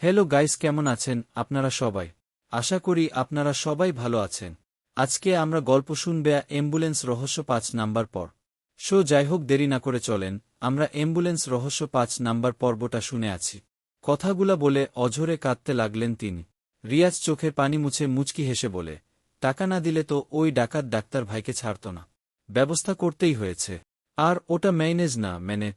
Hello guys, কেমন আছেন আপনারা সবাই? আশা করি আপনারা সবাই ভালো আছেন। আজকে আমরা গল্প শুনবে অ্যাম্বুলেন্স রহস্য পাঁচ নাম্বার পর। শো যাই হোক, দেরি না করে চলেন, আমরা অ্যাম্বুলেন্স রহস্য পাঁচ নাম্বার পর্বটা শুনে আছি। কথাগুলা বলে অঝরে কাঁদতে লাগলেন তিনি। রিয়াজ চোখের পানি মুছে মুচকি হেসে বলে, টাকা না দিলে তো ওই ডাকাত ডাক্তার ভাইকে ছাড়ত না। ব্যবস্থা করতেই হয়েছে। আর ওটা ম্যানেজ না, মেনে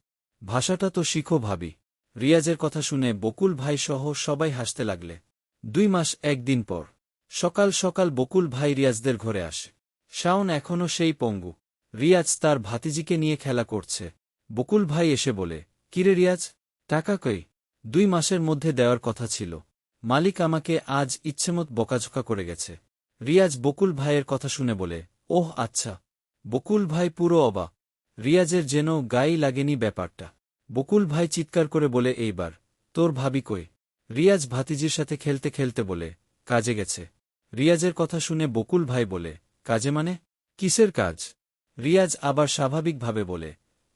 ভাষাটা তো শিখো ভাবি। রিয়াজের কথা শুনে বকুল ভাই সহ সবাই হাসতে লাগলে। দুই মাস একদিন পর। সকাল সকাল বকুল ভাই রিয়াজদের ঘরে আসে। শাওন এখনও সেই পঙ্গু। রিয়াজ তার ভাতিজিকে নিয়ে খেলা করছে। বকুল ভাই এসে বলে, কিরে রিয়াজ, টাকা কই? দুই মাসের মধ্যে দেওয়ার কথা ছিল। মালিক আমাকে আজ ইচ্ছেমত বকাঝোকা করে গেছে। রিয়াজ বকুল ভাইয়ের কথা শুনে বলে, ওহ আচ্ছা। বকুল ভাই পুরো অবা রিয়াজের যেন গায়ে লাগেনি ব্যাপারটা। বকুল ভাই চিৎকার করে বলে, এইবার, তোর ভাবি কই? রিয়াজ ভাতিজির সাথে খেলতে খেলতে বলে, কাজে গেছে। রিয়াজের কথা শুনে বকুল ভাই বলে, কাজে মানে? কিসের কাজ? রিয়াজ আবার স্বাভাবিকভাবে বলে,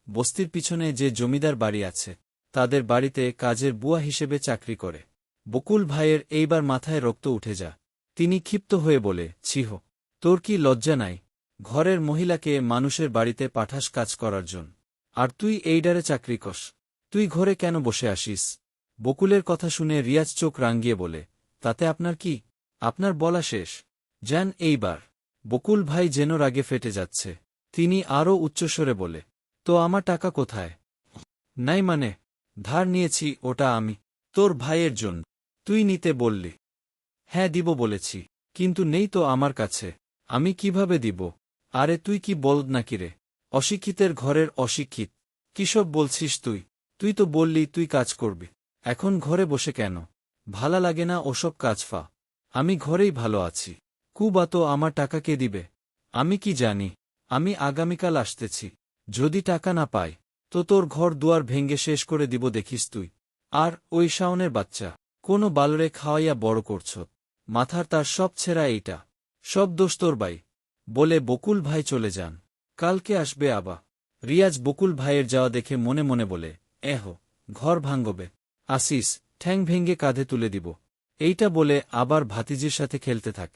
বস্তির পিছনে যে জমিদার বাড়ি আছে, তাদের বাড়িতে কাজের বুয়া হিসেবে চাকরি করে। বকুল ভাইয়ের এইবার মাথায় রক্ত উঠে যা। তিনি ক্ষিপ্ত হয়ে বলে ছিহ তোর কি লজ্জা নাই? ঘরের মহিলাকে মানুষের বাড়িতে পাঠাস কাজ করার জন্য। আর তুই এইডারে চাকরি কস। তুই ঘরে কেন বসে আসিস? বকুলের কথা শুনে রিয়াজ চোখ রাঙ্গিয়ে বলে, তাতে আপনার কি? আপনার বলা শেষ। যান এইবার। বকুল ভাই যেন রাগে ফেটে যাচ্ছে। তিনি আরও উচ্চস্বরে বলে, তো আমার টাকা কোথায়? নাই মানে ধার নিয়েছি ওটা আমি, তোর ভাইয়ের জন্য। তুই নিতে বললি। হ্যাঁ দিব বলেছি, কিন্তু নেই তো আমার কাছে। আমি কীভাবে দিব? আরে তুই কি বলদ নাকি রে? অশিক্ষিতের ঘরের অশিক্ষিত। কিসব বলছিস তুই? তুই তো বললি তুই কাজ করবি। এখন ঘরে বসে কেন? ভালা লাগে না ওসব কাজ ফা। আমি ঘরেই ভালো আছি। কুবা তো আমার টাকা কে দিবে? আমি কি জানি? আমি আগামীকাল আসতেছি। যদি টাকা না পাই, তো তোর ঘর দুয়ার ভেঙ্গে শেষ করে দিব দেখিস তুই। আর ওই শাওনের বাচ্চা, কোনো বালরে খাওয়াইয়া বড় করছ। মাথার তার সব ছেঁড়া এইটা। সব দোষ তোর বাই বলে বকুল ভাই চলে যান। কালকে আসবে আবা। রিয়াজ বকুল ভাইয়ের যাওয়া দেখে মনে মনে বলে, এহ, ঘর ভাঙ্গবে। আসিস ঠ্যাং ভেঙ্গে কাঁধে তুলে দিব। এইটা বলে আবার ভাতিজির সাথে খেলতে থাক।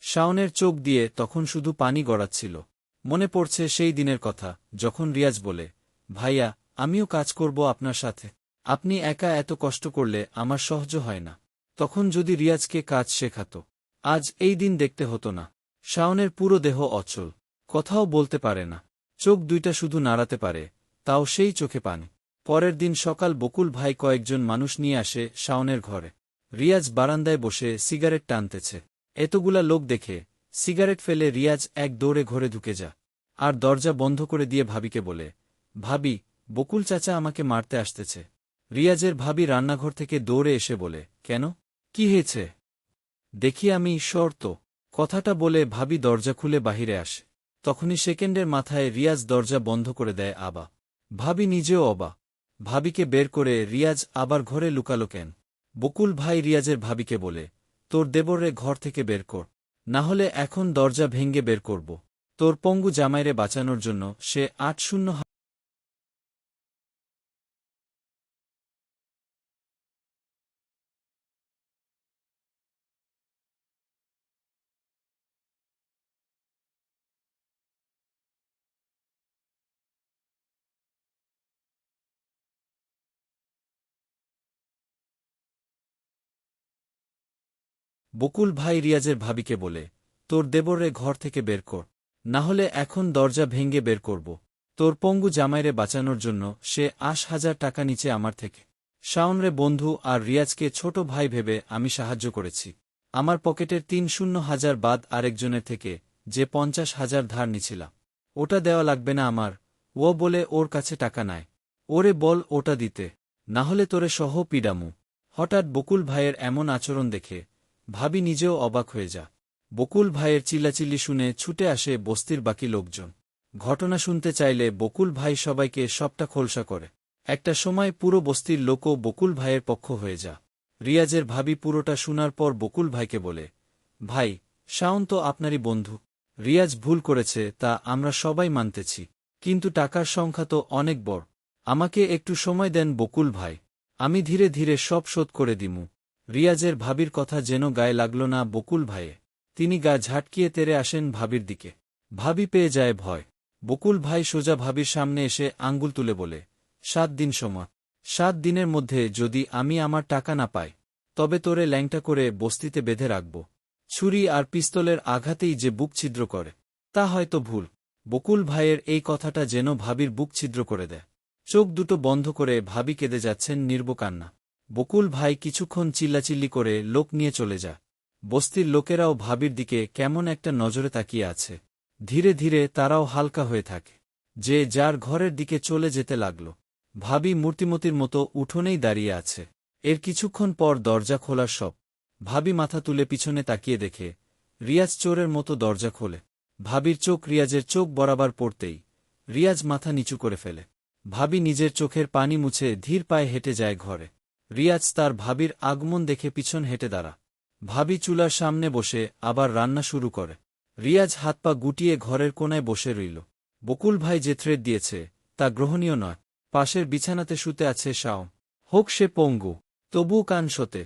শাওনের চোখ দিয়ে তখন শুধু পানি গড়াচ্ছিল। মনে পড়ছে সেই দিনের কথা, যখন রিয়াজ বলে, ভাইয়া, আমিও কাজ করব আপনার সাথে। আপনি একা এত কষ্ট করলে আমার সহজ হয় না। তখন যদি রিয়াজকে কাজ শেখাত। আজ এই দিন দেখতে হতো না। শাওনের পুরো দেহ অচল। কথাও বলতে পারে না। চোখ দুইটা শুধু নাড়াতে পারে, তাও সেই চোখে পানি। পরের দিন সকাল বকুল ভাই কয়েকজন মানুষ নিয়ে আসে শাওনের ঘরে। রিয়াজ বারান্দায় বসে সিগারেট টানতেছে। এতগুলা লোক দেখে, সিগারেট ফেলে রিয়াজ এক দৌড়ে ঘরে ঢুকে যা। আর দরজা বন্ধ করে দিয়ে ভাবিকে বলে, ভাবি, বকুল চাচা আমাকে মারতে আসতেছে। রিয়াজের ভাবি রান্নাঘর থেকে দৌড়ে এসে বলে, কেন? কি হয়েছে? দেখি আমি ঈশ্বর তো কথাটা বলে ভাবি দরজা খুলে বাহিরে আসে। তখনই সেকেন্ডের মাথায় রিয়াজ দরজা বন্ধ করে দেয় আবা। ভাবি নিজেও অবা। ভাবিকে বের করে রিয়াজ আবার ঘরে লুকালো কেন? বকুল ভাই রিয়াজের ভাবিকে বলে, তোর দেবরে ঘর থেকে বের কর। না হলে এখন দরজা ভেঙ্গে বের করব। তোর পঙ্গু জামাইরে বাঁচানোর জন্য সে আট শূন্য বকুল ভাই রিয়াজের ভাবিকে বলে, তোর দেবরে ঘর থেকে বের কর। না হলে এখন দরজা ভেঙ্গে বের করব। তোর পঙ্গু জামাইরে বাঁচানোর জন্য সে আশ হাজার টাকা নিচে আমার থেকে। শাওনরে বন্ধু আর রিয়াজকে ছোট ভাই ভেবে আমি সাহায্য করেছি। আমার পকেটের তিন শূন্য হাজার বাদ আরেকজনের থেকে যে পঞ্চাশ হাজার ধার নিছিলাম। ওটা দেওয়া লাগবে না আমার। ও বলে, ওর কাছে টাকা নাই। ওরে বল ওটা দিতে। না হলে তোরে সহ পিডামু। হঠাৎ বকুল ভাইয়ের এমন আচরণ দেখে ভাবি নিজেও অবাক হয়ে যা। বকুল ভাইয়ের চিল্লাচিল্লি শুনে ছুটে আসে বস্তির বাকি লোকজন। ঘটনা শুনতে চাইলে বকুল ভাই সবাইকে সবটা খোলসা করে। একটা সময় পুরো বস্তির লোকও বকুল ভাইয়ের পক্ষ হয়ে যা। রিয়াজের ভাবি পুরোটা শোনার পর বকুল ভাইকে বলে, ভাই, শাওন তো আপনারই বন্ধু। রিয়াজ ভুল করেছে, তা আমরা সবাই মানতেছি। কিন্তু টাকার সংখ্যা তো অনেক বড়। আমাকে একটু সময় দেন বকুল ভাই। আমি ধীরে ধীরে সব শোধ করে দিমু। রিয়াজের ভাবির কথা যেন গায়ে লাগল না, বকুল ভাইয়ে। তিনি গা ঝাটকিয়ে তেরে আসেন ভাবির দিকে। ভাবি পেয়ে যায় ভয়। বকুল ভাই সোজা ভাবির সামনে এসে আঙ্গুল তুলে বলে, সাত দিন সময়। সাত দিনের মধ্যে যদি আমি আমার টাকা না পাই, তবে তোরে ল্যাংটা করে বস্তিতে বেঁধে রাখব। ছুরি আর পিস্তলের আঘাতেই যে বুক ছিদ্র করে, তা হয়তো ভুল। বকুল ভাইয়ের এই কথাটা যেন ভাবির বুক ছিদ্র করে দেয়। চোখ দুটো বন্ধ করে ভাবি কেঁদে যাচ্ছেন নির্বকান্না। বকুল ভাই কিছুক্ষণ চিল্লাচিল্লি করে লোক নিয়ে চলে যা। বস্তির লোকেরাও ভাবির দিকে কেমন একটা নজরে তাকিয়ে আছে। ধীরে ধীরে তারাও হালকা হয়ে থাকে। যে যার ঘরের দিকে চলে যেতে লাগল। ভাবি মূর্তিমতির মতো উঠোনেই দাঁড়িয়ে আছে। এর কিছুক্ষণ পর দরজা খোলার সব। ভাবি মাথা তুলে পিছনে তাকিয়ে দেখে, রিয়াজ চোরের মতো দরজা খোলে। ভাবির চোখ রিয়াজের চোখ বরাবর পড়তেই, রিয়াজ মাথা নিচু করে ফেলে। ভাবি নিজের চোখের পানি মুছে ধীর পায়ে হেঁটে যায় ঘরে। রিয়াজ তার ভাবির আগমন দেখে পিছন হেঁটে দাঁড়া। ভাবি চুলার সামনে বসে আবার রান্না শুরু করে। রিয়াজ হাত পা গুটিয়ে ঘরের কোনায় বসে রইল। বকুল ভাই যে থ্রেড দিয়েছে, তা গ্রহণীয় নয়। পাশের বিছানাতে শুতে আছে শাও হোক সে পঙ্গু, তবুও কান শোতে।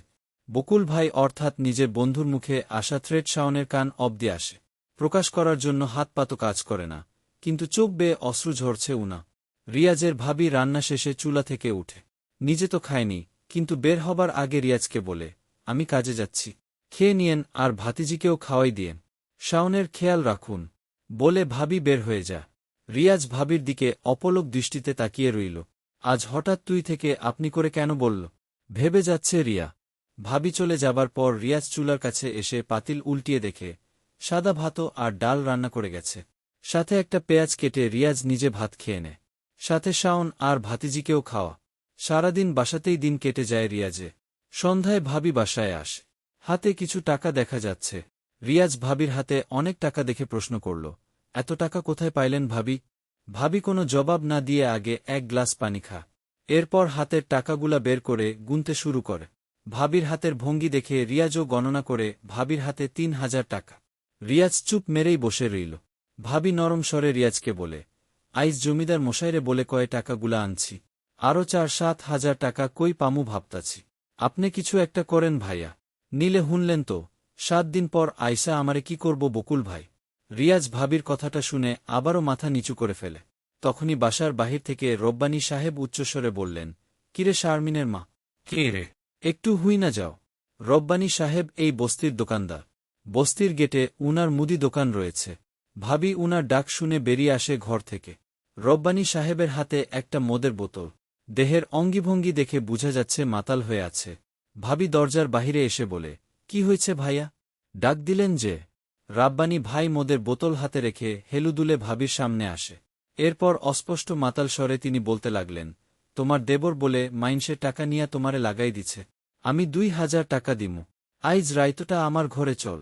বকুল ভাই অর্থাৎ নিজের বন্ধুর মুখে আসা থ্রেড শাওনের কান অব্দি আসে। প্রকাশ করার জন্য হাত পাতো কাজ করে না, কিন্তু চোখ বেয়ে অশ্রু ঝরছে উনা। রিয়াজের ভাবি রান্না শেষে চুলা থেকে উঠে। নিজে তো খায়নি কিন্তু বের হবার আগে রিয়াজকে বলে, আমি কাজে যাচ্ছি। খেয়ে নিয়েন আর ভাতিজিকেও খাওয়াই দিয়েন। শাওনের খেয়াল রাখুন। বলে ভাবি বের হয়ে যা। রিয়াজ ভাবির দিকে অপলক দৃষ্টিতে তাকিয়ে রইল। আজ হঠাৎ তুই থেকে আপনি করে কেন বলল? ভেবে যাচ্ছে রিয়া। ভাবি চলে যাবার পর রিয়াজ চুলার কাছে এসে পাতিল উল্টিয়ে দেখে, সাদা ভাতও আর ডাল রান্না করে গেছে। সাথে একটা পেঁয়াজ কেটে রিয়াজ নিজে ভাত খেয়ে নেয়। সাথে শাওন আর ভাতিজিকেও খাওয়া। সারাদিন বাসাতেই দিন কেটে যায় রিয়াজে। সন্ধ্যায় ভাবি বাসায় আসে। হাতে কিছু টাকা দেখা যাচ্ছে। রিয়াজ ভাবির হাতে অনেক টাকা দেখে প্রশ্ন করল, এত টাকা কোথায় পাইলেন ভাবি? ভাবি কোনো জবাব না দিয়ে আগে এক গ্লাস পানি খা। এরপর হাতের টাকাগুলা বের করে গুনতে শুরু করে। ভাবির হাতের ভঙ্গি দেখে রিয়াজও গণনা করে ভাবির হাতে তিন হাজার টাকা। রিয়াজ চুপ মেরেই বসে রইল। ভাবি নরম স্বরে রিয়াজকে বলে, আইজ জমিদার মশাইরে বলে কয়ে টাকাগুলা আনছি। আরও চার সাত হাজার টাকা কই পামু ভাবতাছি। আপনি কিছু একটা করেন ভাইয়া। নীলে হুনলেন তো সাত দিন পর আইসা আমারে কি করব বকুল ভাই? রিয়াজ ভাবির কথাটা শুনে আবারও মাথা নিচু করে ফেলে। তখনই বাসার বাহির থেকে রব্বানী সাহেব উচ্চস্বরে বললেন কিরে শারমিনের মা? কে রে? একটু হুই না যাও। রব্বানী সাহেব এই বস্তির দোকানদার। বস্তির গেটে উনার মুদি দোকান রয়েছে। ভাবি উনার ডাক শুনে বেরিয়ে আসে ঘর থেকে। রব্বানী সাহেবের হাতে একটা মদের বোতল। দেহের অঙ্গিভঙ্গি দেখে বুঝা যাচ্ছে মাতাল হয়ে আছে। ভাবি দরজার বাহিরে এসে বলে, কি হয়েছে ভাইয়া? ডাক দিলেন যে, রাব্বানি ভাই মোদের বোতল হাতে রেখে হেলুদুলে ভাবির সামনে আসে। এরপর অস্পষ্ট মাতাল স্বরে তিনি বলতে লাগলেন, তোমার দেবর বলে মাইনসে টাকা নিয়া তোমারে লাগাই দিছে। আমি দুই হাজার টাকা দিমু। আইজ রাইতটা আমার ঘরে চল।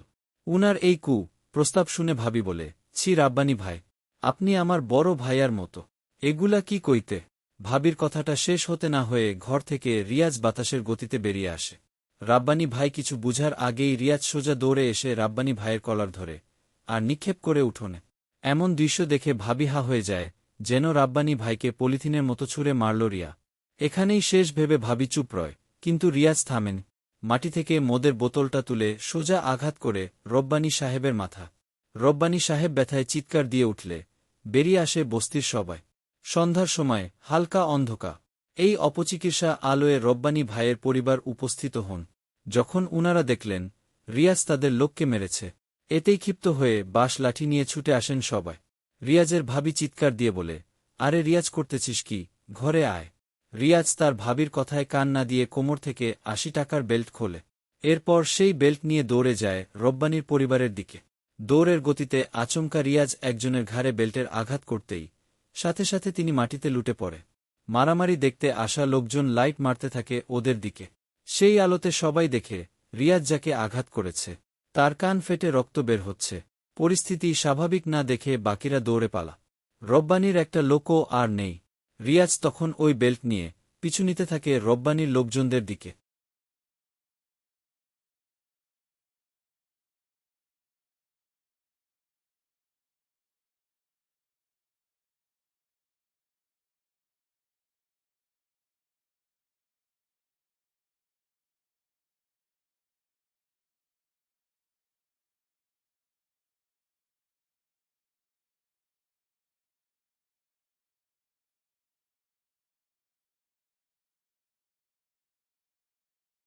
উনার এই কু, প্রস্তাব শুনে ভাবি বলে, ছি রাব্বানি ভাই, আপনি আমার বড় ভাইয়ার মতো। এগুলা কি কইতে? ভাবির কথাটা শেষ হতে না হয়ে ঘর থেকে রিয়াজ বাতাসের গতিতে বেরিয়ে আসে। রাব্বানি ভাই কিছু বুঝার আগেই রিয়াজ সোজা দৌড়ে এসে রাব্বানি ভাইয়ের কলার ধরে আর নিক্ষেপ করে উঠোনে। এমন দৃশ্য দেখে ভাবি হা হয়ে যায়, যেন রাব্বানি ভাইকে পলিথিনের মতো ছুঁড়ে মারল রিয়া। এখানেই শেষ ভেবে ভাবি চুপ রয়, কিন্তু রিয়াজ থামেন। মাটি থেকে মদের বোতলটা তুলে সোজা আঘাত করে রব্বানী সাহেবের মাথা। রব্বানী সাহেব ব্যথায় চিৎকার দিয়ে উঠলে, বেরিয়ে আসে বস্তির সবাই। সন্ধ্যার সময় হালকা অন্ধকা এই অপচিকিৎসা আলোয়ে রব্বানী ভাইয়ের পরিবার উপস্থিত হন। যখন উনারা দেখলেন, রিয়াজ তাদের লোককে মেরেছে। এতেই ক্ষিপ্ত হয়ে বাঁশ লাঠি নিয়ে ছুটে আসেন সবাই। রিয়াজের ভাবি চিৎকার দিয়ে বলে, আরে রিয়াজ, করতেছিস কি? ঘরে আয়। রিয়াজ তার ভাবির কথায় কান না দিয়ে কোমর থেকে আশি টাকার বেল্ট খোলে। এরপর সেই বেল্ট নিয়ে দৌড়ে যায় রব্বানির পরিবারের দিকে। দৌড়ের গতিতে আচমকা রিয়াজ একজনের ঘাড়ে বেল্টের আঘাত করতেই সাথে সাথে তিনি মাটিতে লুটে পড়ে। মারামারি দেখতে আসা লোকজন লাইট মারতে থাকে ওদের দিকে। সেই আলোতে সবাই দেখে, রিয়াজ যাকে আঘাত করেছে। তার কান ফেটে রক্ত বের হচ্ছে। পরিস্থিতি স্বাভাবিক না দেখে বাকিরা দৌড়ে পালা। রব্বানির একটা লোকও আর নেই। রিয়াজ তখন ওই বেল্ট নিয়ে পিছু নিতে থাকে রব্বানির লোকজনদের দিকে।